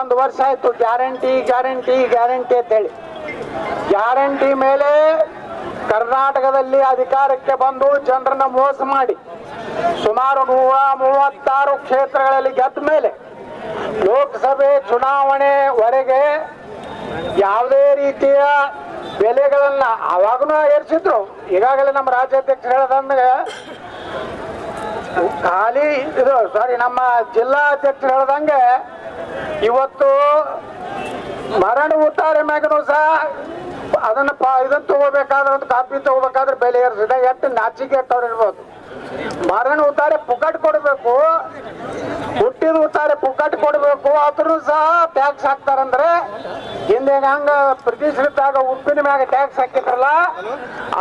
ಒಂದು ವರ್ಷ ಆಯ್ತು. ಗ್ಯಾರಂಟಿ ಗ್ಯಾರಂಟಿ ಗ್ಯಾರಂಟಿ ಅಂತೇಳಿ. ಗ್ಯಾರಂಟಿ ಮೇಲೆ ಕರ್ನಾಟಕದಲ್ಲಿ ಅಧಿಕಾರಕ್ಕೆ ಬಂದು ಜನರನ್ನ ಮೋಸ ಮಾಡಿ ಸುಮಾರು ನೂರ ಮೂವತ್ತಾರು ಕ್ಷೇತ್ರಗಳಲ್ಲಿ ಗೆದ್ದ ಮೇಲೆ ಲೋಕಸಭೆ ಚುನಾವಣೆವರೆಗೆ ಯಾವುದೇ ರೀತಿಯ ಬೆಲೆಗಳನ್ನ ಅವಾಗನು ಏರಿಸಿದ್ರು. ಈಗಾಗಲೇ ನಮ್ಮ ರಾಜ್ಯಾಧ್ಯಕ್ಷ ಹೇಳದಂದ್ರೆ ಖಾಲಿ ಇದು ಸಾರಿ ನಮ್ಮ ಜಿಲ್ಲಾ ಅಧ್ಯಕ್ಷರು ಹೇಳ್ದಂಗೆ ಇವತ್ತು ಮರಣ ಉತ್ತಾರೆ ಮ್ಯಾಗನು ಸಹ ಅದನ್ನ ಇದನ್ನ ತಗೋಬೇಕಾದ್ರೆ ಒಂದು ಕಾಪಿ ತಗೋಬೇಕಾದ್ರೆ ಬೆಲೆ ಏರಿಸಿದೆ. ಎಷ್ಟು ನಾಚಿಕೆ ಎಟ್ಟವ್ರು ಇರ್ಬೋದು ಮರಣ ಉತ್ತಾರೆ ಪುಕಟ್ ಕೊಡಬೇಕು. ಹುಟ್ಟಿದ ಉತ್ತಾರೆ ಪುಕ್ಕಟ್ ಕೊಡಬೇಕು. ಆದ್ರೂ ಸಹ ಟ್ಯಾಕ್ಸ್ ಹಾಕ್ತಾರಂದ್ರೆ ಹಿಂದೆ ಹಂಗ ಪ್ರತಿಷ್ಠಿತಾಗ ಉಪ್ಪಿನ ಮ್ಯಾಗ ಟ್ಯಾಕ್ಸ್ ಹಾಕಿದ್ರಲ್ಲ,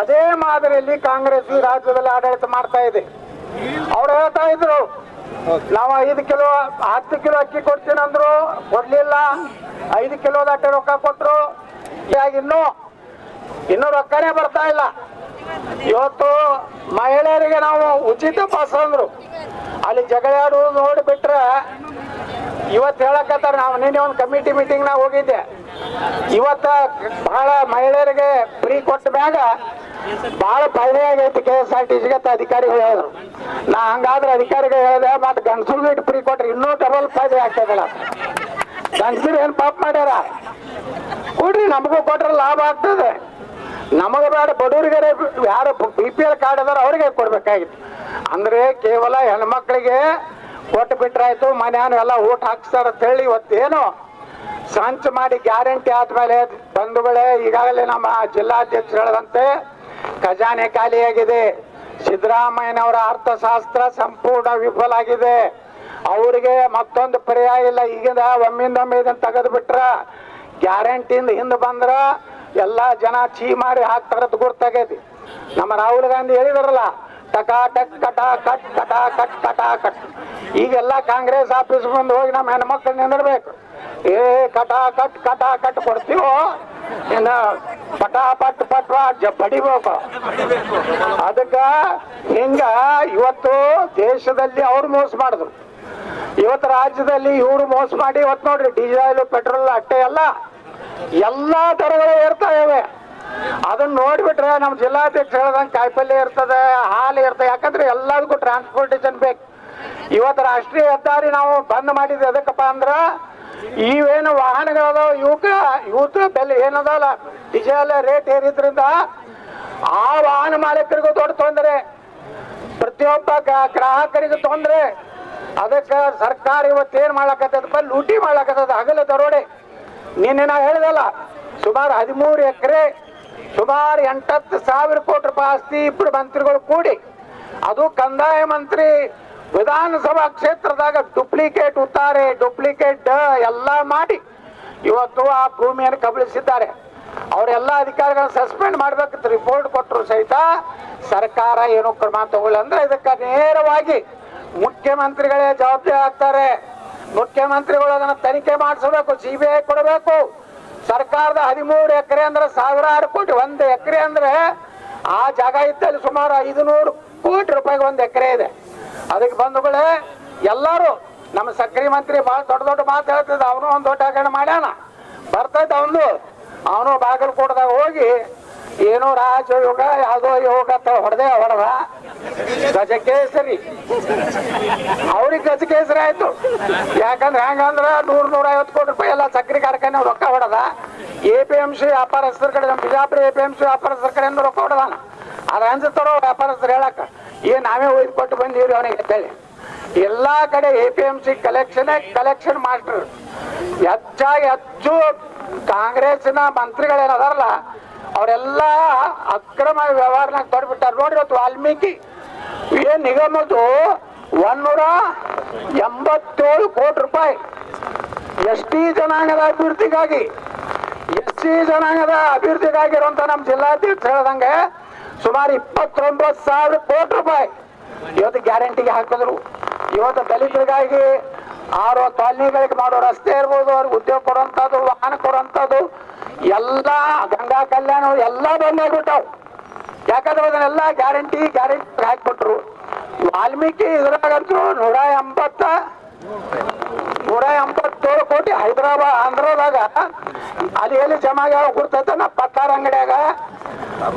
ಅದೇ ಮಾದರಿಯಲ್ಲಿ ಕಾಂಗ್ರೆಸ್ ರಾಜ್ಯದಲ್ಲಿ ಆಡಳಿತ ಮಾಡ್ತಾ ಇದೆ. ಅವ್ರು ಹೇಳ್ತಾ ಇದ್ರು ನಾವು ಐದು ಕಿಲೋ, ಹತ್ತು ಕಿಲೋ ಅಕ್ಕಿ ಕೊಡ್ತೀನಿ ಅಂದ್ರು, ಕೊಡ್ಲಿಲ್ಲ. ಐದು ಕಿಲೋ ಅಟ್ಟೆ ರೊಕ್ಕ ಕೊಟ್ರು. ಇನ್ನು, ಇನ್ನೂ ರೊಕ್ಕನೇ ಬರ್ತಾ ಇಲ್ಲ. ಇವತ್ತು ಮಹಿಳೆಯರಿಗೆ ನಾವು ಉಚಿತ ಬಸ್ ಅಂದ್ರು. ಅಲ್ಲಿ ಜಗಳ ಆಡುವುದು ನೋಡಿಬಿಟ್ರೆ, ಇವತ್ತು ಹೇಳಕತ್ತಾರ, ನಾವು ನಿನ್ನೆ ಒಂದು ಕಮಿಟಿ ಮೀಟಿಂಗ್ನಾಗ ಹೋಗಿದ್ದೆ. ಇವತ್ತ ಬಹಳ ಮಹಿಳೆಯರಿಗೆ ಫ್ರೀ ಕೊಟ್ಟ ಮ್ಯಾಗ ಬಹಳ ಫಾಯ್ದೆ ಆಗೈತಿ ಕೆ ಎಸ್ ಆರ್ ಟಿ ಸಿಗೆ ಅಧಿಕಾರಿಗಳು ಹೇಳಿದ್ರು. ನಾ ಹಂಗಾದ್ರೆ ಅಧಿಕಾರಿಗಳು ಹೇಳಿದೆ, ಮತ್ತೆ ಗಂಡಸರಿಗೆ ಇಟ್ಟು ಫ್ರೀ ಕೊಟ್ರೆ, ಇನ್ನೂ ಡಬಲ್ ಫಾಯ್ದೆ ಆಗ್ತದಲ್ಲ. ಗಂಡಸರು ಏನು ಪಾಪ ಮಾಡ್ಯಾರ? ಕೊಡ್ರಿ, ನಮಗೂ ಕೊಟ್ರೆ ಲಾಭ ಆಗ್ತದೆ. ನಮಗೆ ಬೇಡ, ಬಡವರಿಗೆ ಯಾರು ಬಿ ಪಿ ಎಲ್ ಕಾರ್ಡ್ ಅದಾರ ಅವ್ರಿಗೆ ಕೊಡ್ಬೇಕಾಗಿತ್ತು. ಅಂದ್ರೆ ಕೇವಲ ಹೆಣ್ಮಕ್ಳಿಗೆ ಕೊಟ್ಟು ಬಿಟ್ರಾಯ್ತು ಮನೆಯನ್ನು ಎಲ್ಲ ಊಟ ಹಾಕ್ಸ್ತಾರ ಅಂತ ಹೇಳಿ ಇವತ್ತೇನು ಸಂಚು ಮಾಡಿ ಗ್ಯಾರಂಟಿ ಆದ್ಮೇಲೆ ಬಂಧುಗಳೇ ಈಗಾಗಲೇ ನಮ್ಮ ಜಿಲ್ಲಾಧ್ಯಕ್ಷರು ಹೇಳದಂತೆ ಖಜಾನೆ ಖಾಲಿಯಾಗಿದೆ. ಸಿದ್ದರಾಮಯ್ಯನವರ ಅರ್ಥಶಾಸ್ತ್ರ ಸಂಪೂರ್ಣ ವಿಫಲ ಆಗಿದೆ. ಅವರಿಗೆ ಮತ್ತೊಂದು ಪರ್ಯಾಯ ಇಲ್ಲ. ಈಗಿಂದ ಒಮ್ಮಿಂದ ಒಮ್ಮೆ ಇದನ್ನ ತೆಗೆದು ಬಿಟ್ರ ಗ್ಯಾರಂಟಿಯಿಂದ ಹಿಂದೆ ಬಂದ್ರ ಎಲ್ಲ ಜನ ಚೀ ಮಾರಿ ಹಾಕ್ತಾರದ್ ಗುರ್ತಾಗೈತಿ ನಮ್ಮ ರಾಹುಲ್ ಗಾಂಧಿ ಹೇಳಿದಾರಲ್ಲ, ಟಕಾ ಟಕ್ ಕಟಾ ಕಟ್ ಕಟಾ ಕಟ್ ಕಟಾ ಕಟ್. ಈಗೆಲ್ಲ ಕಾಂಗ್ರೆಸ್ ಆಫೀಸ್ ಬಂದು ಹೋಗಿ ನಮ್ಮ ಹೆಣ್ಮಕ್ಳು ನಿಂದಿರ್ಬೇಕು. ಏ ಕಟಾ ಕಟ್ ಕಟಾ ಕಟ್ ಕೊಡ್ತೀವೋ? ಪಟಾಪಟ್ ಪಟ್ ಪಟ್ ಜ ಬಡಿಬೇಕು ಅದಕ್ಕ ಹಿಂಗ ಇವತ್ತು ದೇಶದಲ್ಲಿ ಅವ್ರು ಮೋಸ ಮಾಡಿದ್ರು. ಇವತ್ತು ರಾಜ್ಯದಲ್ಲಿ ಇವರು ಮೋಸ ಮಾಡಿ ಇವತ್ತು ನೋಡ್ರಿ, ಡೀಸೆಲ್, ಪೆಟ್ರೋಲ್, ಅಟ್ಟೆ ಎಲ್ಲ, ಎಲ್ಲಾ ದರಗಳು ಏರ್ತಾ ಇವೆ. ಅದನ್ನ ನೋಡ್ಬಿಟ್ರೆ ನಮ್ಮ ಜಿಲ್ಲಾಧ್ಯಕ್ಷ ಹೇಳ್ದಂಗೆ ಕಾಯಿಪಲ್ಯ ಇರ್ತದೆ, ಹಾಲು ಇರ್ತದೆ. ಯಾಕಂದ್ರೆ ಎಲ್ಲದಕ್ಕೂ ಟ್ರಾನ್ಸ್ಪೋರ್ಟೇಷನ್ ಬೇಕು. ಇವತ್ತು ರಾಷ್ಟ್ರೀಯ ಹೆದ್ದಾರಿ ನಾವು ಬಂದ್ ಮಾಡಿದ್ವಿ ಎದಕ್ಕಪ್ಪ ಅಂದ್ರ ಇವೇನು ವಾಹನಗಳದಾವ? ಇವಕ್ಕ ಇವತ್ತು ಬೆಲೆ ಏನದಲ್ಲ ಡೀಸೆಲ್ ರೇಟ್ ಏರಿದ್ರಿಂದ ಆ ವಾಹನ ಮಾಲೀಕರಿಗೂ ದೊಡ್ಡ ತೊಂದರೆ. ಪ್ರತಿಯೊಬ್ಬ ಗ್ರಾ- ಗ್ರಾಹಕರಿಗೂ ತೊಂದರೆ. ಅದಕ್ಕೆ ಸರ್ಕಾರ ಇವತ್ತೇನ್ ಮಾಡ್ಲಕತ್ತದಪ್ಪ ಲೂಟಿ ಮಾಡ್ಲಕತ್ತದ ಹಗಲ ದರೋಡೆ. ನಿನ್ನೆ ನಾ ಹೇಳ್ದಲ್ಲ, ಸುಮಾರು ಹದಿಮೂರು ಎಕರೆ, ಸುಮಾರು ಎಂಟತ್ತು ಸಾವಿರ ಕೋಟಿ ರೂಪಾಯಿ ಆಸ್ತಿ ಇಬ್ಬರು ಮಂತ್ರಿಗಳು ಕೂಡಿ. ಅದು ಕಂದಾಯ ಮಂತ್ರಿ ವಿಧಾನಸಭಾ ಕ್ಷೇತ್ರದಾಗ ಡುಪ್ಲಿಕೇಟ್ ಉತ್ತಾರೆ ಡುಪ್ಲಿಕೇಟ್ ಎಲ್ಲ ಮಾಡಿ ಇವತ್ತು ಆ ಭೂಮಿಯನ್ನು ಕಬಳಿಸಿದ್ದಾರೆ. ಅವರೆಲ್ಲ ಅಧಿಕಾರಿಗಳನ್ನ ಸಸ್ಪೆಂಡ್ ಮಾಡ್ಬೇಕಂತ ರಿಪೋರ್ಟ್ ಕೊಟ್ಟರು ಸಹಿತ ಸರ್ಕಾರ ಏನು ಕ್ರಮ ತಗೊಳ್ಳಿ ಅಂದ್ರೆ ಇದಕ್ಕೆ ನೇರವಾಗಿ ಮುಖ್ಯಮಂತ್ರಿಗಳೇ ಜವಾಬ್ದಾರಿ ಆಗ್ತಾರೆ. ಮುಖ್ಯಮಂತ್ರಿಗಳು ಅದನ್ನ ತನಿಖೆ ಮಾಡಿಸಬೇಕು ಸಿ ಬಿ ಐ ಕೊಡಬೇಕು. ಸರ್ಕಾರದ ಹದಿಮೂರು ಎಕರೆ ಅಂದ್ರೆ ಸಾವಿರಾರು ಕೋಟಿ, ಒಂದು ಎಕರೆ ಅಂದ್ರೆ ಆ ಜಾಗ ಇದ್ದಲ್ಲಿ ಸುಮಾರು ಐದು ನೂರು ಕೋಟಿ ರೂಪಾಯಿಗೆ ಒಂದು ಎಕರೆ ಇದೆ. ಅದಕ್ಕೆ ಬಂಧುಗಳೇ ಎಲ್ಲರೂ ನಮ್ಮ ಸಕ್ರಿ ಮಂತ್ರಿ ಬಹಳ ದೊಡ್ಡ ದೊಡ್ಡ ಮಾತು ಹೇಳ್ತದ ಅವನು ಒಂದು ದೊಡ್ಡ ಹಗರಣ ಮಾಡ್ಯಾನ. ಬರ್ತೈತೆ ಅವನು. ಅವನು ಬಾಗಲಕೋಟದಾಗ ಹೋಗಿ, ಏನೋ ರಾಜಯೋಗ ಯಾವುದೋ ಯೋಗ ಹೊಡೆದೇ ಹೊಡೆದ. ಗಜಕೇಸರಿ ಅವ್ರಿಗೆ ಗಜಕೇಸರಿ ಆಯ್ತು. ಯಾಕಂದ್ರೆ ಹೆಂಗಂದ್ರ ನೂರ್ ನೂರ ಐವತ್ತು ಕೋಟಿ ರೂಪಾಯಿ ಎಲ್ಲ ಸಕ್ರೆ ಕಾರ್ಖಾನೆ ರೊಕ್ಕ ಹೊಡೆದ. ಎ ಪಿ ಎಂ ಸಿ ವ್ಯಾಪಾರಸ್ಥರ ಕಡೆ, ನಮ್ಮ Bijapur A P M C ವ್ಯಾಪಾರಸ್ಥರ ಕಡೆಯಿಂದ ರೊಕ್ಕ ಹೊಡೆದಾನ. ಅದ ಅನ್ಸುತ್ತಾರೋ ವ್ಯಾಪಾರಸ್ಥರು ಹೇಳಕ್ಕ ಏನ್ ನಾವೇ ಒಯ್ದು ಕೊಟ್ಟು ಬಂದೀವ್ರಿ ಅವನಿಗೆ ಅಂತೇಳಿ. ಎಲ್ಲಾ ಕಡೆ A P M C collection collection master ಹೆಚ್ಚಾಗಿ ಹೆಚ್ಚು ಕಾಂಗ್ರೆಸ್ನ ಮಂತ್ರಿಗಳೇನದಾರಲ್ಲ ಅವರೆಲ್ಲ ಅಕ್ರಮ ವ್ಯವಹಾರನಾಗ ತೊಡ್ಬಿಟ್ಟಾರ. ನೋಡ್ರಿ ಇವತ್ತು ವಾಲ್ಮೀಕಿ. ಏನ್ ನಿಗಮದ್ದು ಒಂದೂರ ಎಂಬತ್ತೇಳು ಕೋಟಿ ರೂಪಾಯಿ. ಎಸ್ ಟಿ ಜನಾಂಗದ ಅಭಿವೃದ್ಧಿಗಾಗಿ, ಎಸ್ ಸಿ ಜನಾಂಗದ ಅಭಿವೃದ್ಧಿಗಾಗಿರುವಂತ ನಮ್ಮ ಜಿಲ್ಲಾಧ್ಯಕ್ಷ ಹೇಳ್ದಂಗೆ ಸುಮಾರು ಇಪ್ಪತ್ತೊಂಬತ್ತು ಸಾವಿರ ಕೋಟಿ ರೂಪಾಯಿ ಇವತ್ತು ಗ್ಯಾರಂಟಿಗೆ ಹಾಕಿದ್ರು. ಇವತ್ತು ದಲಿತರಿಗಾಗಿ ಆರು ಕಾಲನಿಗಳಿಗೆ ಮಾಡೋ ರಸ್ತೆ ಇರ್ಬೋದು, ಅವ್ರಿಗೆ ಉದ್ಯೋಗ ಕೊಡುವಂಥದ್ದು, ವಾಹನ ಕೊಡುವಂಥದ್ದು, ಎಲ್ಲ ಗಂಗಾ ಕಲ್ಯಾಣ ಎಲ್ಲ ಬಂದಾಗ್ಬಿಟ್ಟಾವು ಯಾಕಂದ್ರೆ ಅದನ್ನೆಲ್ಲ ಗ್ಯಾರಂಟಿ ಗ್ಯಾರಂಟಿ ಹಾಕ್ಬಿಟ್ರು. ವಾಲ್ಮೀಕಿ ಇದ್ರಾಗಂತೂ ನೂರ ಎಂಬತ್ತ, ನೂರ ಎಂಬತ್ತೇಳು ಕೋಟಿ ಹೈದರಾಬಾದ್, ಆಂಧ್ರದಾಗ, ಅಲ್ಲಿ ಎಲ್ಲಿ ಜಮಾ ಆಗ್ಯಾವ ಗುರ್ತೈತೆ ನಾ ಪತ್ತಾರ ಅಂಗಡಿಯಾಗ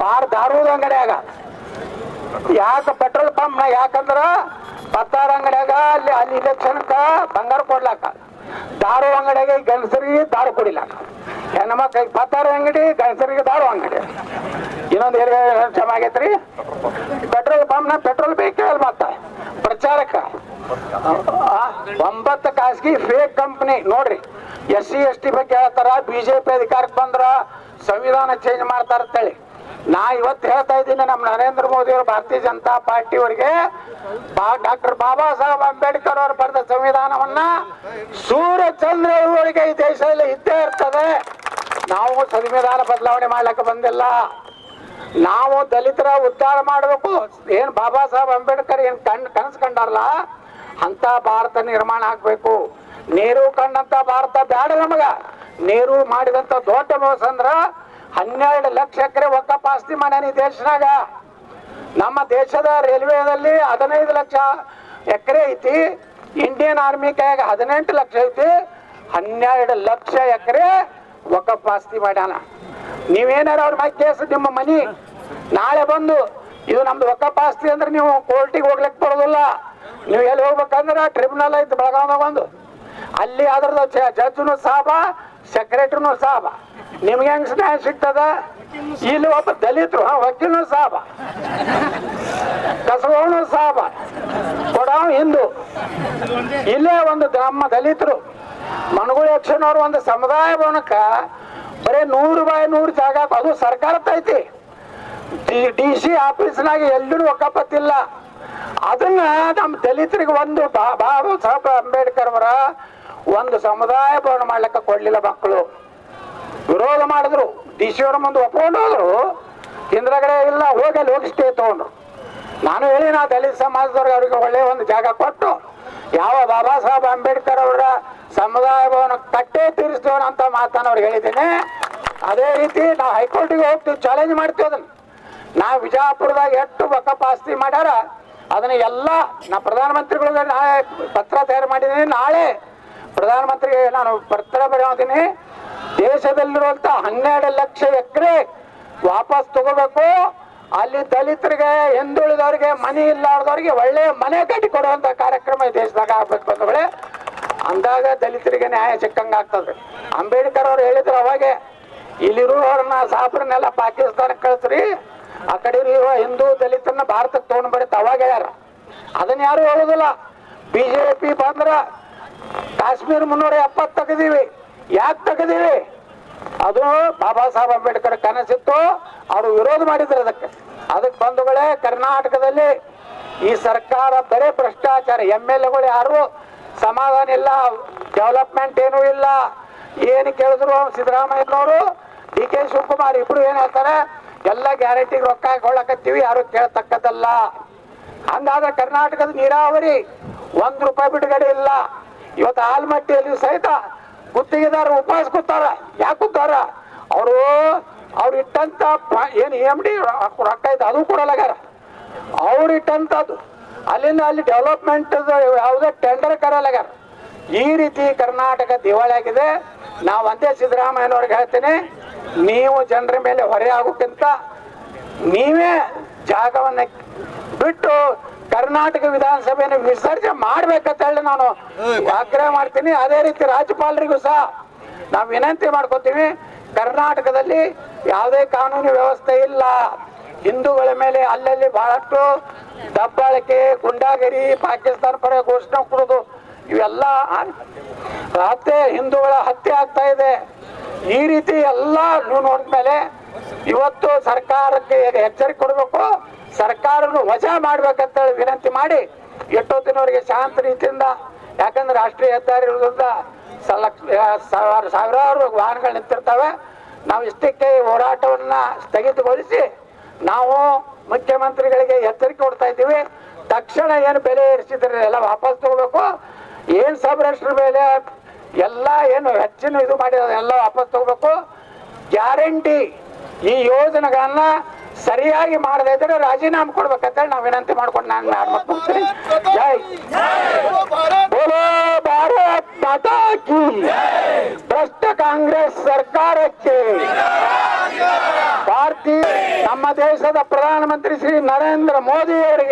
ಬಾರ್ ದಾರೂದ ಅಂಗಡಿಯಾಗ. ಯಾಕೆ ಪೆಟ್ರೋಲ್ ಪಂಪ್ ಯಾಕಂದ್ರ ಪತ್ತಾರ ಅಂಗಡಿಯಾಗ ಅಲ್ಲಿ ಅಲ್ಲಿ ಇಲೆಕ್ಷನ್ಕ ಬಂಗಾರ ಕೊಡ್ಲಾಕ. ದಾರು ಅಂಗಡಿಯಾಗ ಗಂಡಸರಿಗೆ ದಾರು ಕೊಡಿಲಾಕ. ಹೆಣ್ಮಕ್ಳಿಗೆ ಪತ್ತಾರ ಅಂಗಡಿ, ಗಂಡಸರಿಗೆ ದಾರು ಅಂಗಡಿ. ಇನ್ನೊಂದು ಜಮಾ ಆಗೈತ್ರಿ. ಪೆಟ್ರೋಲ್ ಪಂಪ್ನ ಪೆಟ್ರೋಲ್ ಬೇಕೇ ಮತ್ತ ಪ್ರಚಾರಕ್ಕ. ಒಂಬತ್ತು ಖಾಸಗಿ ಫೇಕ್ ಕಂಪ್ನಿ ನೋಡ್ರಿ ಎಸ್ ಸಿ ಎಸ್ ಟಿ ಬಗ್ಗೆ ಹೇಳ್ತಾರ, ಬಿಜೆಪಿ ಅಧಿಕಾರಕ್ಕೆ ಬಂದ್ರ ಸಂವಿಧಾನ ಚೇಂಜ್ ಮಾಡ್ತಾರ ಅಂತೇಳಿ. ನಾ ಇವತ್ತು ಹೇಳ್ತಾ ಇದ್ದೀನಿ ನಮ್ಮ ನರೇಂದ್ರ ಮೋದಿ ಅವರು ಭಾರತೀಯ ಜನತಾ ಪಾರ್ಟಿ ಅವರಿಗೆ ಡಾಕ್ಟರ್ ಬಾಬಾ ಸಾಹೇಬ್ ಅಂಬೇಡ್ಕರ್ ಅವರು ಬರೆದ ಸಂವಿಧಾನವನ್ನ ಸೂರ್ಯ ಚಂದ್ರ ಅವರಿಗೆ ಈ ದೇಶದಲ್ಲಿ ಇದ್ದೇ ಇರ್ತದೆ. ನಾವು ಸಂವಿಧಾನ ಬದಲಾವಣೆ ಮಾಡ್ಲಿಕ್ಕೆ ಬಂದಿಲ್ಲ. ನಾವು ದಲಿತರ ಉದ್ಧಾರ ಮಾಡಬೇಕು. ಏನ್ ಬಾಬಾ ಸಾಹೇಬ್ ಅಂಬೇಡ್ಕರ್ ಏನ್ ಕಣ್ ಕನಸು ಕಂಡಾರಲ್ಲ ಅಂತ ಭಾರತ ನಿರ್ಮಾಣ ಆಗ್ಬೇಕು. ನೀರು ಕಂಡಂತ ಭಾರತ ಬ್ಯಾಡ ನಮಗ. ನೀರು ಮಾಡಿದಂತ ದೊಡ್ಡ ಮೋಸ ಅಂದ್ರ ಹನ್ನೆರಡು ಲಕ್ಷ ಎಕರೆ ಒಕ್ಕಪ್ಪ ಆಸ್ತಿ ಮಾಡ್ಯಾನ ಈ ದೇಶನಾಗ. ನಮ್ಮ ದೇಶದ ರೈಲ್ವೆದಲ್ಲಿ ಹದಿನೈದು ಲಕ್ಷ ಎಕರೆ ಐತಿ ಇಂಡಿಯನ್ ಆರ್ಮಿ ಕೈಯಾಗ ಹದಿನೆಂಟು ಲಕ್ಷ ಐತಿ, ಹನ್ನೆರಡು ಲಕ್ಷ ಎಕರೆ ಒಕ್ಕಪ್ಪ ಆಸ್ತಿ ಮಾಡ್ಯಾನ. ನೀವೇನಾರ ಅವ್ರ ಮೈ ಕೇಸ್ ನಿಮ್ಮ ಮನಿ, ನಾಳೆ ಬಂದು ಇದು ನಮ್ದು ಒಕ್ಕಪ್ಪ ಆಸ್ತಿ ಅಂದ್ರೆ ನೀವು ಕೋರ್ಟಿಗೆ ಹೋಗ್ಲಿಕ್ಕೆ ಬರೋದಿಲ್ಲ. ನೀವು ಎಲ್ಲಿ ಹೋಗ್ಬೇಕಂದ್ರೆ ಟ್ರಿಬ್ಯುನಲ್ ಐತಿ ಬೆಳಗಾವ್ದಾಗ ಒಂದು. ಅಲ್ಲಿ ಅದ್ರದ್ದು ಜಡ್ಜ್ನು ಸಾಬ ಸೆಕ್ರೆಟ್ರಿನೂ ಸಾಬ. ನಿಮ್ಗೆ ಹೆಂಗ್ ನ್ಯಾಯ ಸಿಗ್ತದ? ಇಲ್ಲಿ ಒಬ್ಬ ದಲಿತರು ವಕೀಲನು ಸಾಬ. ಕಸವನು ಸಾಬ. ಕೊಡವ ಹಿಂದೂ. ಇಲ್ಲೇ ಒಂದು ನಮ್ಮ ದಲಿತರು. ಮನಗುಳಿ ಯಕ್ಷನವರು ಒಂದು ಸಮುದಾಯ ಭವನಕ್ಕ ಬರೀ ನೂರು ಬಾಯಿ ನೂರು ಜಾಗ ಅದು ಸರ್ಕಾರ ಐತಿ ಡಿ ಸಿ ಆಫೀಸ್ನಾಗ ಎಲ್ಲೂ ಒಕ್ಕಪ್ಪತ್ತಿಲ್ಲ ಅದನ್ನ ನಮ್ಮ ದಲಿತರಿಗೆ ಒಂದು ಬಾಬಾ ಸಾಹೇಬ್ ಅಂಬೇಡ್ಕರ್ ಅವರ ಒಂದು ಸಮುದಾಯ ಭವನ ಮಾಡ್ಲಿಕ್ಕ ಕೊಡ್ಲಿಲ್ಲ ಮಕ್ಕಳು. ವಿರೋಧ ಮಾಡಿದ್ರು. ಡಿ ಸಿ ಅವ್ರ ಮುಂದೆ ಒಪ್ಕೊಂಡು ಹೋದ್ರು. ಇಲ್ಲ, ಹೋಗಿ ಅಲ್ಲಿ ಹೋಗಿ ಸ್ಟೇ ತಗೊಂಡ್ರು. ನಾನು ಹೇಳಿ ನಾ ದಲಿತ ಸಮಾಜದವ್ರಿಗೆ ಅವರಿಗೆ ಒಳ್ಳೆ ಒಂದು ಜಾಗ ಕೊಟ್ಟು, ಯಾವ ಬಾಬಾ ಸಾಹೇಬ್ ಅಂಬೇಡ್ಕರ್ ಅವರ ಸಮುದಾಯ ಭವನ ಕಟ್ಟೆ ತೀರಿಸ್ತೇವನ ಅಂತ ಮಾತನ್ನ ಅವ್ರಿಗೆ ಹೇಳಿದ್ದೀನಿ. ಅದೇ ರೀತಿ ನಾವು ಹೈಕೋರ್ಟಿಗೆ ಹೋಗ್ತೀವಿ ಚಾಲೆಂಜ್ ಮಾಡ್ತೀವಿ ಅದನ್ನ. ನಾ ವಿಜಯಪುರದಾಗ ಎಷ್ಟು ವಕಫ್ ಆಸ್ತಿ ಮಾಡ್ಯಾರ, ಅದನ್ನ ಎಲ್ಲ ನಾ ಪ್ರಧಾನಮಂತ್ರಿಗಳಿಗೆ ನಾಳೆ ಪತ್ರ ತಯಾರು ಮಾಡಿದ್ದೀನಿ. ನಾಳೆ ಪ್ರಧಾನಮಂತ್ರಿಗೆ ನಾನು ಪತ್ರ ಬರೆಯೋದಿನಿ, ದೇಶದಲ್ಲಿರುವಂತ ಹನ್ನೆರಡು ಲಕ್ಷ ಎಕರೆ ವಾಪಸ್ ತಗೋಬೇಕು. ಅಲ್ಲಿ ದಲಿತರಿಗೆ, ಹಿಂದುಳಿದವರಿಗೆ ಮನೆ ಇಲ್ಲಾರ್ದವ್ರಿಗೆ ಒಳ್ಳೆ ಮನೆ ಕಟ್ಟಿ ಕೊಡುವಂತ ಕಾರ್ಯಕ್ರಮ ಈ ದೇಶದಾಗ ಆಗ್ಬೇಕು ಬಂದವಳೆ ಅಂದಾಗ ದಲಿತರಿಗೆ ನ್ಯಾಯ ಸಿಕ್ಕಂಗ ಆಗ್ತದೆ. ಅಂಬೇಡ್ಕರ್ ಅವ್ರು ಹೇಳಿದ್ರು ಅವಾಗೆ, ಇಲ್ಲಿರುವವ್ರನ್ನ ಸಾಬ್ರನ್ನೆಲ್ಲ ಪಾಕಿಸ್ತಾನಕ್ಕೆ ಕಳಿಸ್ರಿ. ಆ ಕಡೆ ಇರುವ ಹಿಂದೂ ದಲಿತರನ್ನ ಭಾರತಕ್ಕೆ ತಗೊಂಡ್ ಅವಾಗ ಹೇಳ್ಯಾರ ಅದನ್ನ ಯಾರು ಹೇಳುದಿಲ್ಲ. ಬಿಜೆಪಿ ಬಂದ್ರ ಕಾಶ್ಮೀರ ಮುನ್ನೂರ ಎಪ್ಪತ್ತು ತೆಗೆದೀವಿ. ಯಾಕೆ ತೆಗೆದೀವಿ? ಅದು ಬಾಬಾ ಸಾಹೇಬ್ ಅಂಬೇಡ್ಕರ್ ಕನಸಿತ್ತು. ಅವರು ವಿರೋಧ ಮಾಡಿದ್ರು ಅದಕ್ಕೆ. ಅದಕ್ಕೆ ಬಂಧುಗಳೇ, ಕರ್ನಾಟಕದಲ್ಲಿ ಈ ಸರ್ಕಾರ ಬರೇ ಭ್ರಷ್ಟಾಚಾರ. ಎಂ ಎಲ್ ಎಗಳು ಯಾರು ಸಮಾಧಾನ ಇಲ್ಲ, ಡೆವಲಪ್ಮೆಂಟ್ ಏನೂ ಇಲ್ಲ. ಏನು ಕೇಳಿದ್ರು ಸಿದ್ದರಾಮಯ್ಯನವರು, ಡಿ ಕೆ ಶಿವಕುಮಾರ್ ಇಬ್ರು ಏನ್ ಹೇಳ್ತಾರೆ? ಎಲ್ಲ ಗ್ಯಾರಂಟಿ ರೊಕ್ಕ ಹಾಕೊಳ್ಳಕತ್ತೀವಿ ಯಾರು ಕೇಳ್ತಕ್ಕದಲ್ಲ ಹಂಗಾದ್ರೆ ಕರ್ನಾಟಕದ ನೀರಾವರಿ ಒಂದ್ ರೂಪಾಯಿ ಬಿಡುಗಡೆ ಇಲ್ಲ. ಇವತ್ತು ಆಲ್ಮಟ್ಟಿಯಲ್ಲಿ ಸಹಿತ ಗುತ್ತಿಗೆದಾರರು ಉಪವಾಸ ಕೂತಾರ ಯಾಕೆ ಕೂತಾರ ಅವರು, ಅವ್ರು ಇಟ್ಟಂತ ಏನ್ ಎಂ ಡಿ ರೊಕ್ಕ ಐತೆ ಅದು ಕೊಡಲಾಗ್ಯಾರ ಅವ್ರು ಇಟ್ಟಂತದ್ದು, ಅಲ್ಲಿಂದ ಅಲ್ಲಿ ಡೆವಲಪ್ಮೆಂಟ್ ಯಾವುದೇ ಟೆಂಡರ್ ಕರಲಾಗ್ಯಾರ ಈ ರೀತಿ ಕರ್ನಾಟಕ ದಿವಾಳಿ ಆಗಿದೆ. ನಾವು ಅಂದೇ ಸಿದ್ದರಾಮಯ್ಯನವ್ರಿಗೆ ಹೇಳ್ತೀನಿ, ನೀವು ಜನರ ಮೇಲೆ ಹೊರೆ ಆಗೋಕ್ಕಿಂತ ನೀವೇ ಜಾಗವನ್ನ ಬಿಟ್ಟು ಕರ್ನಾಟಕ ವಿಧಾನಸಭೆಯನ್ನು ವಿಸರ್ಜನೆ ಮಾಡ್ಬೇಕಂತ ಹೇಳಿ ನಾನು ಆಗ್ರಹ ಮಾಡ್ತೀನಿ. ಅದೇ ರೀತಿ ರಾಜ್ಯಪಾಲರಿಗೂ ಸಹ ನಾವು ವಿನಂತಿ ಮಾಡ್ಕೋತೀವಿ. ಕರ್ನಾಟಕದಲ್ಲಿ ಯಾವುದೇ ಕಾನೂನು ವ್ಯವಸ್ಥೆ ಇಲ್ಲ. ಹಿಂದೂಗಳ ಮೇಲೆ ಅಲ್ಲಲ್ಲಿ ಬಹಳಷ್ಟು ದಬ್ಬಾಳಿಕೆ ಗುಂಡಾಗಿರಿ ಪಾಕಿಸ್ತಾನ ಪರ ಘೋಷಣೆ ಕೊಡೋದು ಇವೆಲ್ಲ ಹತ್ಯೆ ಹಿಂದೂಗಳ ಹತ್ಯೆ ಆಗ್ತಾ ಇದೆ. ಈ ರೀತಿ ಎಲ್ಲ ನೋಡಿದ್ಮೇಲೆ ಇವತ್ತು ಸರ್ಕಾರಕ್ಕೆ ಎಚ್ಚರಿಕೆ ಕೊಡಬೇಕು. ಸರ್ಕಾರನು ವಜಾ ಮಾಡ್ಬೇಕಂತೇಳಿ ವಿನಂತಿ ಮಾಡಿ ಎಷ್ಟೊತ್ತಿನವರೆಗೆ ಶಾಂತ ರೀತಿಯಿಂದ, ಯಾಕಂದ್ರೆ ರಾಷ್ಟ್ರೀಯ ಹೆದ್ದಾರಿ ಸಾವಿರಾರು ವಾಹನಗಳು ನಿಂತಿರ್ತವೆ. ನಾವು ಇಷ್ಟಕ್ಕೆ ಹೋರಾಟವನ್ನ ಸ್ಥಗಿತಗೊಳಿಸಿ ನಾವು ಮುಖ್ಯಮಂತ್ರಿಗಳಿಗೆ ಎಚ್ಚರಿಕೆ ಕೊಡ್ತಾ ಇದ್ದೀವಿ. ತಕ್ಷಣ ಏನು ಬೆಲೆ ಏರಿಸಿದ್ರೆ ಎಲ್ಲ ವಾಪಸ್ ತಗೋಬೇಕು. ಏನ್ ಸಬ್ರೆಸ್ಟ್ರ ಮೇಲೆ ಎಲ್ಲ ಏನು ಹೆಚ್ಚಿನ ಇದು ಮಾಡಿ ಎಲ್ಲ ವಾಪಸ್ ತಗೋಬೇಕು. ಗ್ಯಾರಂಟಿ ಈ ಯೋಜನೆಗಳನ್ನ ಸರಿಯಾಗಿ ಮಾಡದೇ ಇದ್ರೆ ರಾಜೀನಾಮೆ ಕೊಡ್ಬೇಕಂತೇಳಿ ನಾವು ವಿನಂತಿ ಮಾಡ್ಕೊಂಡು ನಾನು ಮಾಡ್ಬೇಕು ಹೋಗ್ತೀನಿ ಜೈ. ಬೋಲೋ ಭ್ರಷ್ಟ ಕಾಂಗ್ರೆಸ್ ಸರ್ಕಾರಕ್ಕೆ. ಭಾರತೀಯ ನಮ್ಮ ದೇಶದ ಪ್ರಧಾನಮಂತ್ರಿ ಶ್ರೀ ನರೇಂದ್ರ ಮೋದಿ ಅವರಿಗೆ